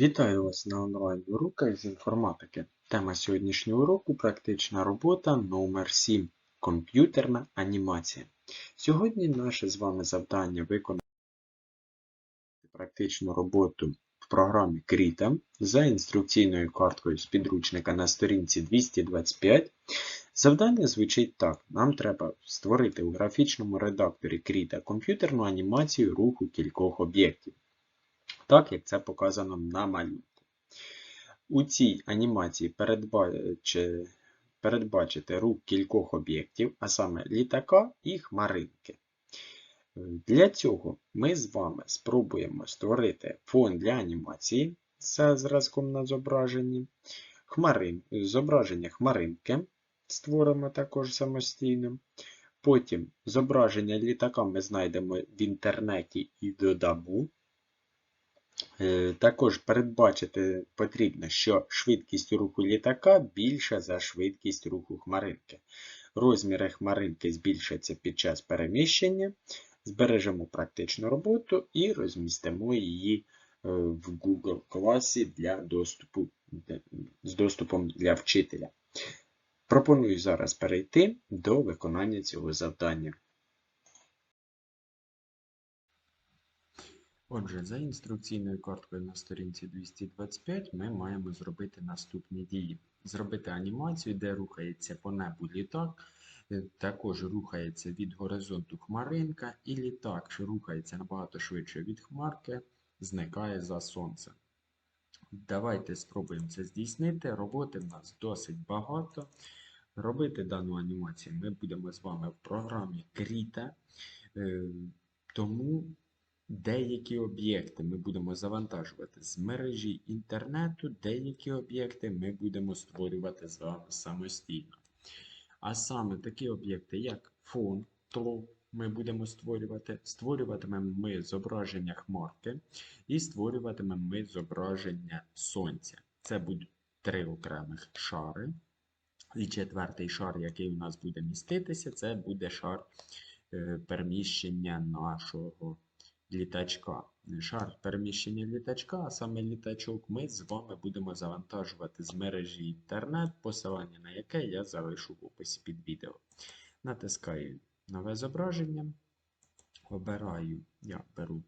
Вітаю вас на онлайн-уроках з інформатики. Тема сьогоднішнього уроку практична робота номер 7 Комп'ютерна анімація. Сьогодні наше з вами завдання виконати практичну роботу в програмі Krita за інструкційною карткою з підручника на сторінці 225. Завдання звучить так: нам треба створити у графічному редакторі Krita комп'ютерну анімацію руху кількох об'єктів так як це показано на малюнку. У цій анімації передбачити, передбачити рух кількох об'єктів, а саме літака і хмаринки. Для цього ми з вами спробуємо створити фон для анімації за зразком на зображенні. Хмарин, зображення хмаринки створимо також самостійно. Потім зображення літака ми знайдемо в інтернеті і додамо. Е, Також передбачити потрібно, що швидкість руху літака більша за швидкість руху хмаринки. Розміри хмаринки збільшаться під час переміщення, збережемо практичну роботу і розмістимо її е, в Google класі для доступу, з доступом для вчителя. Пропоную зараз перейти до виконання цього завдання. Отже, за інструкційною карткою на сторінці 225 ми маємо зробити наступні дії. Зробити анімацію, де рухається по небу літак, е, також рухається від горизонту хмаринка, і літак, що рухається набагато швидше від хмарки, зникає за сонцем. Давайте спробуємо це здійснити. Роботи в нас досить багато. Робити дану анімацію ми будемо з вами в програмі Krita, е, тому Деякі об'єкти ми будемо завантажувати з мережі інтернету, деякі об'єкти ми будемо створювати з вами самостійно. А саме такі об'єкти, як фон, тло, ми будемо створювати. Створюватимемо ми зображення хмарки і створюватимемо ми зображення сонця. Це будуть три окремих шари. І четвертий шар, який у нас буде міститися, це буде шар е, переміщення нашого літачка. Шар переміщення літачка, а саме літачок, ми з вами будемо завантажувати з мережі інтернет, посилання на яке я залишу в описі під відео. Натискаю нове зображення. Обираю, я беру,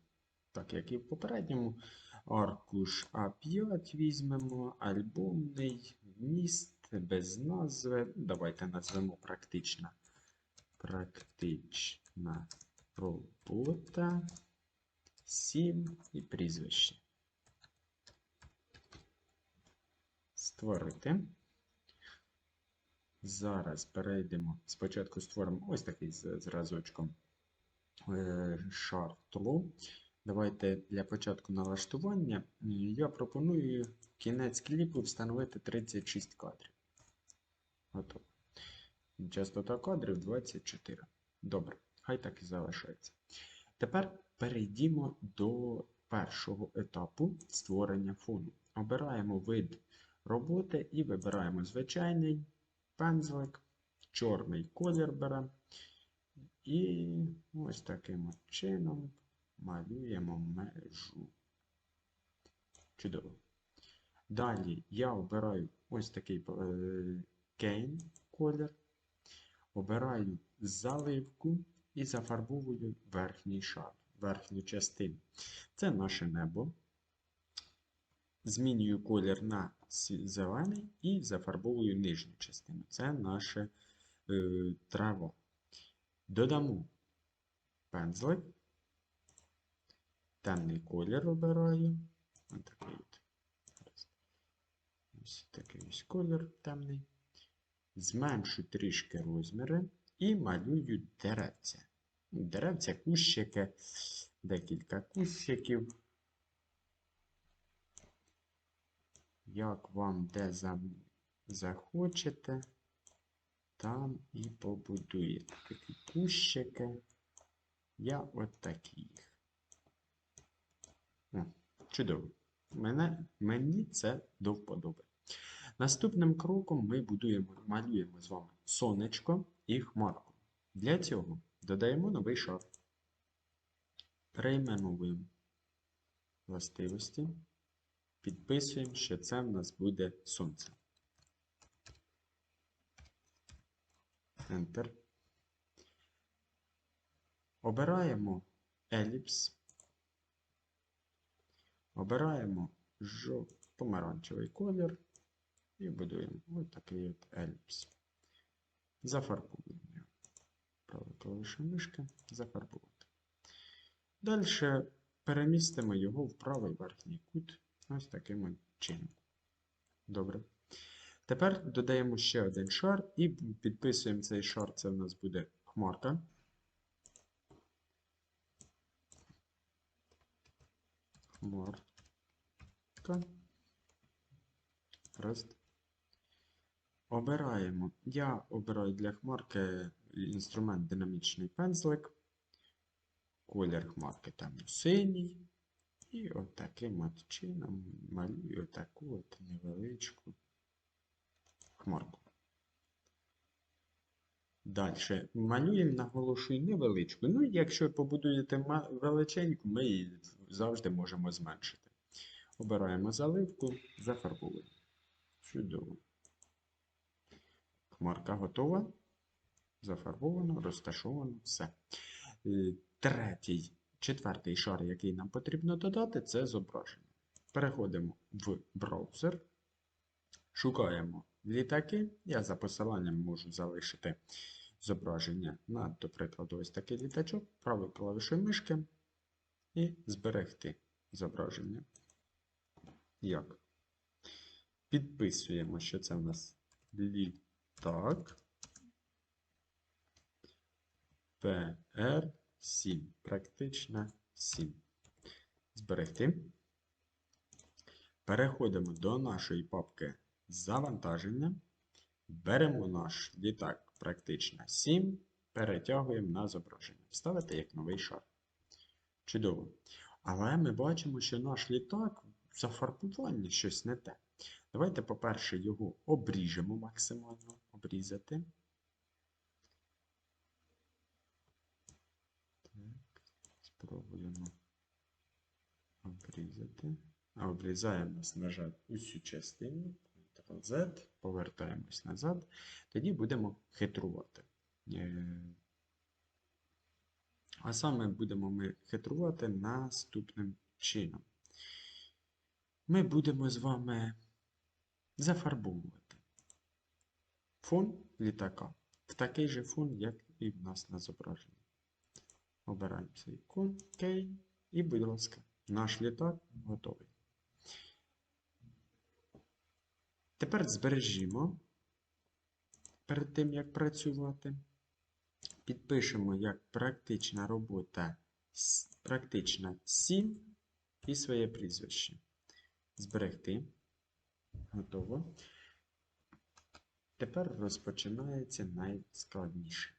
так як і в попередньому, аркуш А5 візьмемо, альбомний вміст без назви. Давайте назвемо практична. Практична робота. 7 і прізвище. Створити. Зараз перейдемо. Спочатку створимо ось такий зразочком е, шар тлу. Давайте для початку налаштування я пропоную кінець кліпу встановити 36 кадрів. Готово. Частота кадрів 24. Добре, хай так і залишається. Тепер перейдімо до першого етапу створення фону. Обираємо вид роботи і вибираємо звичайний пензлик, чорний колір беремо. І ось таким чином малюємо межу. Чудово. Далі я обираю ось такий е, кейн колір. Обираю заливку і зафарбовую верхній шар, верхню частину. Це наше небо. Змінюю колір на зелений і зафарбовую нижню частину. Це наше е, трава. Додамо пензлик, темний колір обираю. Ось такий от. Ось такий ось колір темний. Зменшу трішки розміри і малюю деревця. Деревця, кущики, декілька кущиків. Як вам де захочете, там і побудуєте такі кущики. Я от такі чудово. Мене, Мені це до вподоби. Наступним кроком ми будуємо, малюємо з вами сонечко і хмарку. Для цього додаємо новий шар. Перейменовуємо властивості, Підписуємо, що це в нас буде сонце. Enter. Обираємо еліпс. Обираємо помаранчевий колір і будуємо ось такий от еліпс. Зафарбуємо. Правою клавішою мишки зафарбувати. Далі перемістимо його в правий верхній кут ось таким чином. Добре. Тепер додаємо ще один шар і підписуємо цей шар. Це в нас буде хмарка. Хмарка. Раз. Обираємо. Я обираю для хмарки інструмент динамічний пензлик. Колір хмарки темно-синій. І от таким от чином малюю отаку от невеличку хмарку. Далі малюємо, наголошую невеличку. Ну, якщо побудуєте величеньку, ми її завжди можемо зменшити. Обираємо заливку, зафарбовуємо. Чудово. Хмарка готова. Зафарбовано, розташовано, все. Е, Третій, четвертий шар, який нам потрібно додати, це зображення. Переходимо в браузер, шукаємо літаки. Я за посиланням можу залишити зображення на, до прикладу, ось такий літачок, правою клавішою мишки і зберегти зображення. Як? Підписуємо, що це в нас літак. PR7. Практично 7. Зберегти. Переходимо до нашої папки завантаження. Беремо наш літак практично 7. Перетягуємо на зображення. Вставити як новий шар. Чудово. Але ми бачимо, що наш літак в зафарбуванні щось не те. Давайте, по-перше, його обріжемо максимально. Обрізати. Спробуємо обрізати. А обрізаємо, на жаль, усю частину. Ctrl-Z, повертаємось назад. Тоді будемо хитрувати. Е, А саме будемо ми хитрувати наступним чином. Ми будемо з вами зафарбовувати фон літака в такий же фон, як і в нас на зображенні. Обираємо цей ікон, OK, і, будь ласка, наш літак готовий. Тепер збережімо перед тим, як працювати. Підпишемо як практична робота практична 7 і своє прізвище. Зберегти. Готово. Тепер розпочинається найскладніше.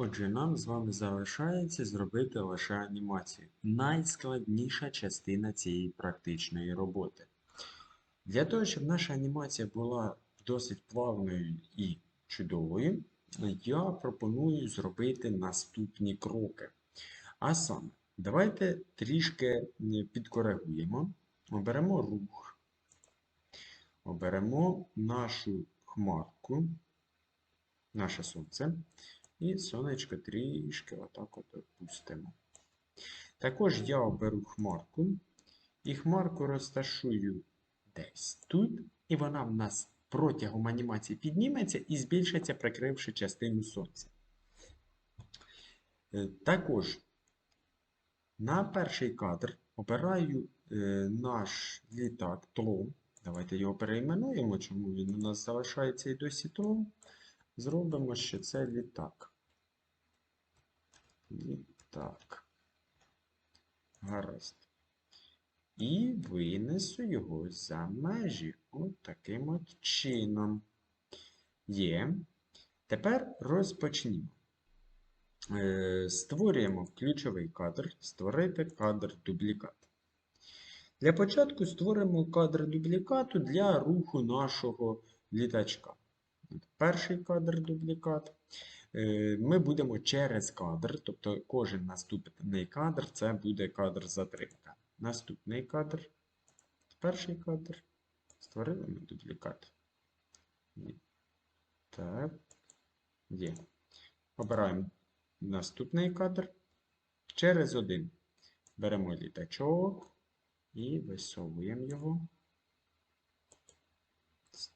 Отже, нам з вами залишається зробити лише анімацію. Найскладніша частина цієї практичної роботи. Для того, щоб наша анімація була досить плавною і чудовою, я пропоную зробити наступні кроки. А саме, давайте трішки підкоригуємо, оберемо рух, оберемо нашу хмарку, наше сонце, і сонечко трішки отак от опустимо. Також я оберу хмарку, і хмарку розташую десь тут, і вона в нас протягом анімації підніметься і збільшиться, прикривши частину сонця. Е, Також на перший кадр обираю е, наш літак ТЛО. Давайте його перейменуємо, чому він у нас залишається і досі ТЛО. Зробимо, що це літак. Літак. Гаразд. І винесу його за межі. От таким от чином. Є. Тепер розпочнімо. Е, Створюємо ключовий кадр, створити кадр дублікат. Для початку створимо кадр дублікату для руху нашого літачка. Перший кадр дублікат. Е, Ми будемо через кадр, тобто кожен наступний кадр це буде кадр затримка. Наступний кадр. Перший кадр. Створили ми дублікат. Так. Є. Обираємо наступний кадр. Через один. Беремо літачок і висовуємо його.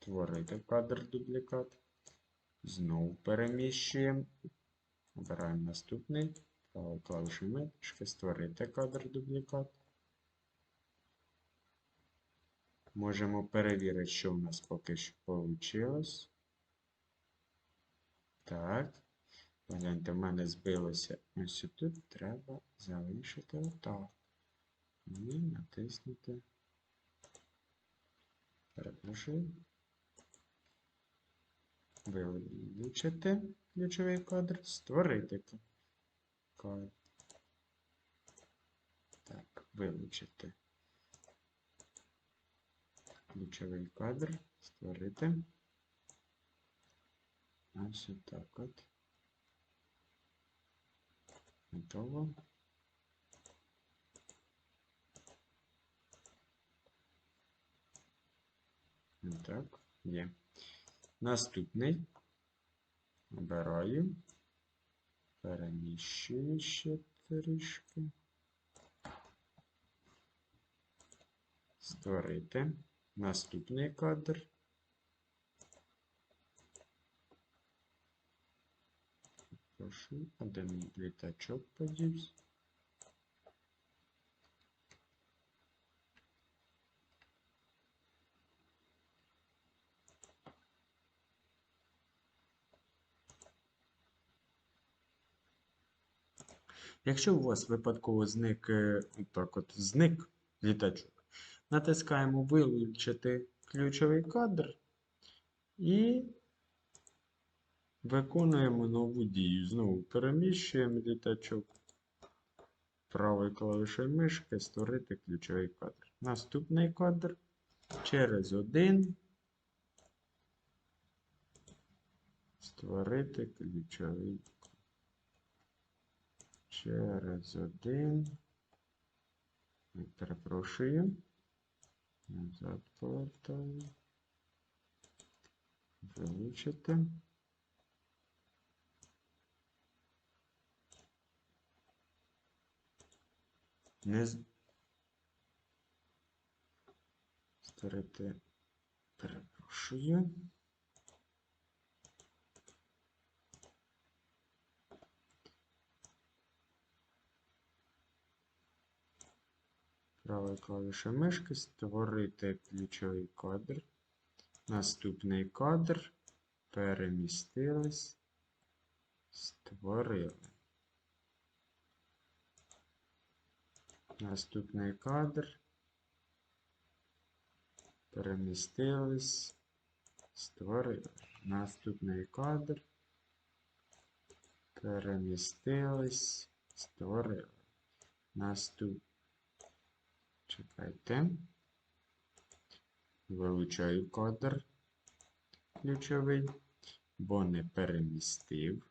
Створити кадр дублікат. Знову переміщуємо. Обираємо наступний. Правою клавішою мишки. Створити кадр дублікат. Можемо перевірити, що в нас поки що вийшло. Так. Гляньте, в мене збилося ось тут. Треба залишити отак. І натиснути. Перепрошую. Вилучити ключовий кадр. Створити кадр. Так, вилучити. Ключовий кадр. Створити. Ось так от. Готово. Так, є. Наступний. Обираю. Переміщую ще трішки. Створити. Наступний кадр. Прошу, один літачок подівся. Якщо у вас випадково зник, е, так от, зник літачок, натискаємо вилучити ключовий кадр і виконуємо нову дію. Знову переміщуємо літачок. Правою клавішою мишки створити ключовий кадр. Наступний кадр через один. Створити ключовий через один. Перепрошую. Назад. Вилучити. Не створити. Перепрошую. Правою клавішою мишки створити ключовий кадр. Наступний кадр. Перемістились. Створили. Наступний кадр. Перемістились. Створили. Наступний кадр. Перемістились, створили. Наступ. Чекайте. Вилучаю кадр ключовий, бо не перемістив.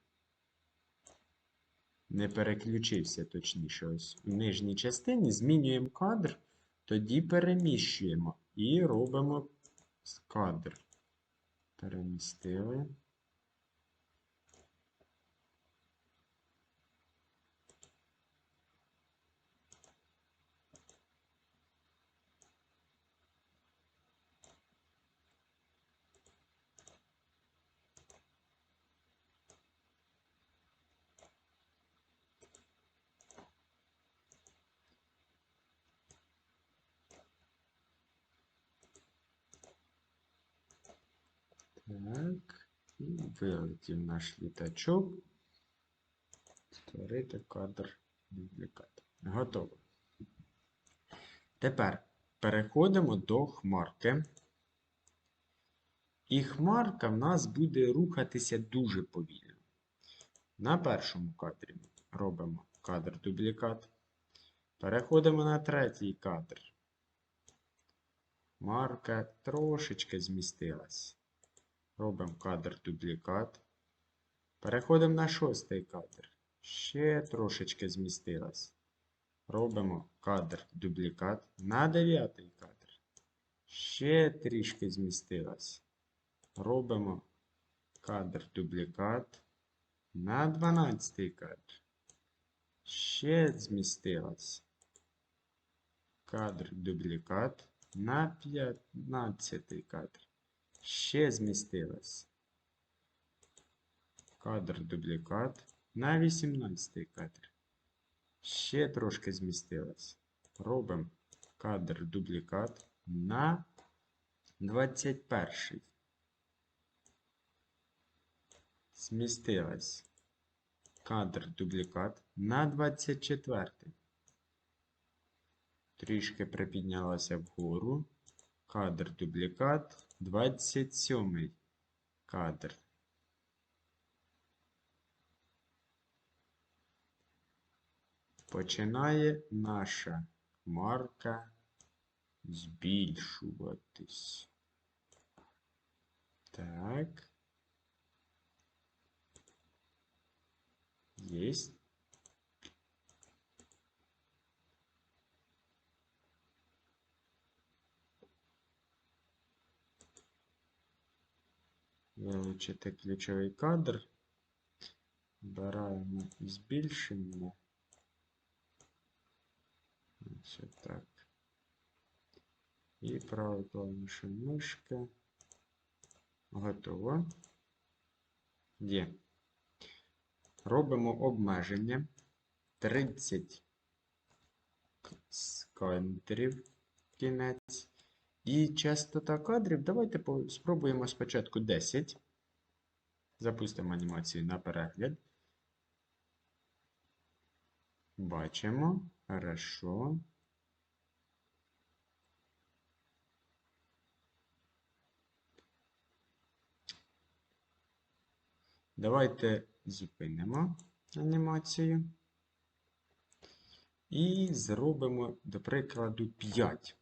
Не переключився, точніше, ось у нижній частині змінюємо кадр, тоді переміщуємо і робимо кадр. Перемістили. Так. І вилетів наш літачок. Створити кадр дублікат. Готово. Тепер переходимо до хмарки. І хмарка в нас буде рухатися дуже повільно. На першому кадрі робимо кадр дублікат. Переходимо на третій кадр. Хмарка трошечки змістилась. Робимо кадр дублікат. Переходимо на шостий кадр. Ще трошечки змістилась. Робимо кадр дублікат на дев'ятий кадр. Ще трішки змістилась. Робимо кадр дублікат на 12 кадр. Ще змістилась. Кадр дублікат на 15 кадр. Ще змістилась. Кадр дублікат на 18 кадр. Ще трошки змістилась. Робимо кадр дублікат на 21. Змістилась. Кадр дублікат на 24. Трішки припіднялася вгору. Кадр дублікат 27 кадр. Починає наша хмарка збільшуватись. Так. Єсть. Вилучити ключовий кадр. Вбираємо збільшення. Ось так. І правою клавішою мишки. Готово. Є. Робимо обмеження. 30 кадрів кінець. І частота кадрів. Давайте спробуємо спочатку 10. Запустимо анімацію на перегляд. Бачимо. Хорошо. Давайте зупинимо анімацію. І зробимо, до прикладу, 5.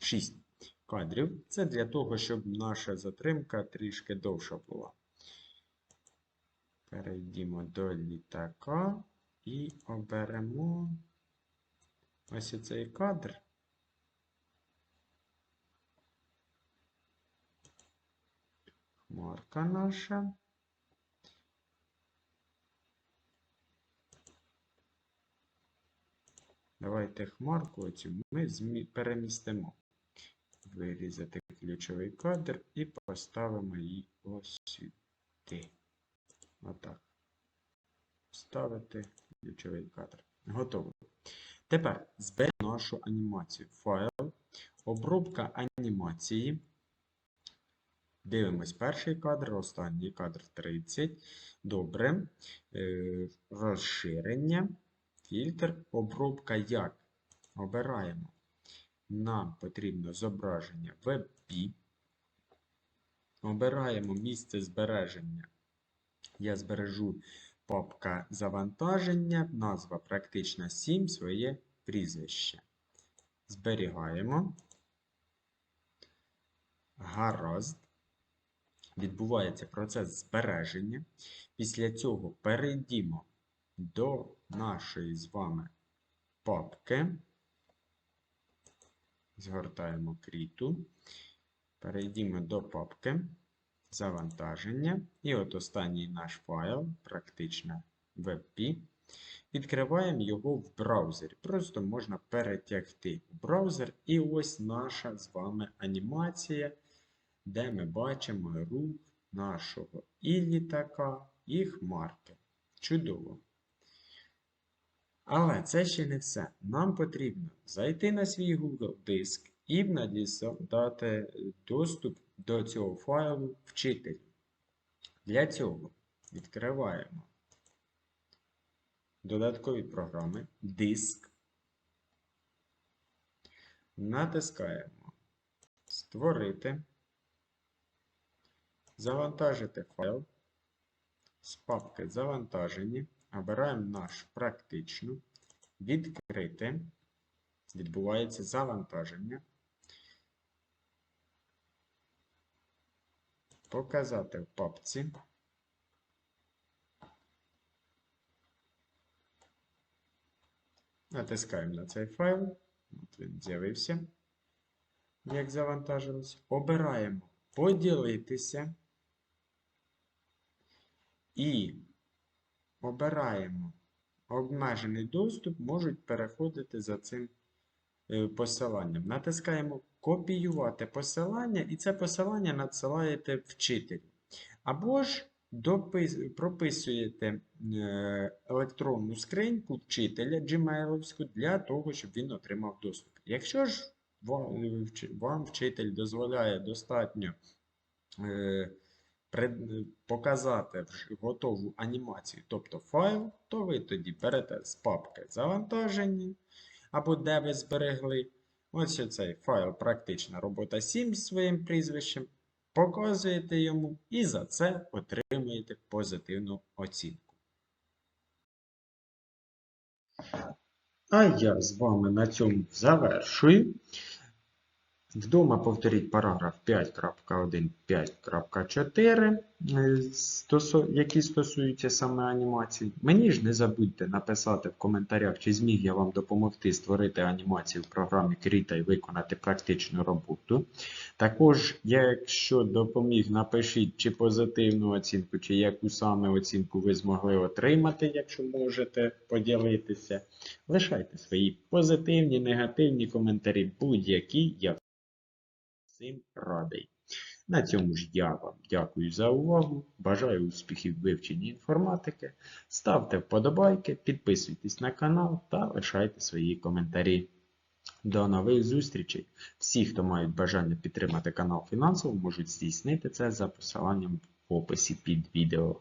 6 кадрів. Це для того, щоб наша затримка трішки довша була. Перейдімо до літака і оберемо ось цей кадр. Хмарка наша. Давайте хмарку оцю ми перемістимо. Вирізати ключовий кадр і поставимо її ось сюди. Отак. Вставити ключовий кадр. Готово. Тепер зберемо нашу анімацію. Файл, обробка анімації. Дивимось перший кадр, останній кадр 30. Добре. Е, розширення, фільтр, обробка як. Обираємо. Нам потрібно зображення WebP. Обираємо місце збереження. Я збережу папка завантаження, назва практична 7, своє прізвище. Зберігаємо. Гаразд. Відбувається процес збереження. Після цього перейдімо до нашої з вами папки. Згортаємо кріту. Перейдімо до папки завантаження. І от останній наш файл, практично WebP. Відкриваємо його в браузері. Просто можна перетягти в браузер. І ось наша з вами анімація, де ми бачимо рух нашого і літака, і хмарки. Чудово! Але це ще не все. Нам потрібно зайти на свій Google диск і надати доступ до цього файлу вчителю. Для цього відкриваємо додаткові програми, диск, натискаємо Створити, завантажити файл з папки Завантажені. Обираємо наш практичну, відкрити, відбувається завантаження, показати в папці. Натискаємо на цей файл, От він з'явився, як завантажилось. Обираємо поділитися і обираємо обмежений доступ, можуть переходити за цим е, посиланням. Натискаємо копіювати посилання, і це посилання надсилаєте вчителю. Або ж допис- прописуєте е, електронну скриньку вчителя gmail для того, щоб він отримав доступ. Якщо ж е, вам вчитель дозволяє достатньо показати готову анімацію, тобто файл, то ви тоді берете з папки завантаження, або де ви зберегли. Ось цей файл практична робота 7 з своїм прізвищем. Показуєте йому і за це отримуєте позитивну оцінку. А я з вами на цьому завершую. Вдома повторіть параграф 5.1, 5.4, е, які стосуються саме анімації. Мені ж не забудьте написати в коментарях, чи зміг я вам допомогти створити анімацію в програмі Krita і виконати практичну роботу. Також, якщо допоміг, напишіть чи позитивну оцінку, чи яку саме оцінку ви змогли отримати, якщо можете поділитися. Лишайте свої позитивні, негативні коментарі, будь-які. Я всім радий. На цьому ж я вам дякую за увагу. Бажаю успіхів вивченні інформатики. Ставте вподобайки, підписуйтесь на канал та лишайте свої коментарі. До нових зустрічей! Всі, хто мають бажання підтримати канал фінансово, можуть здійснити це за посиланням в описі під відео.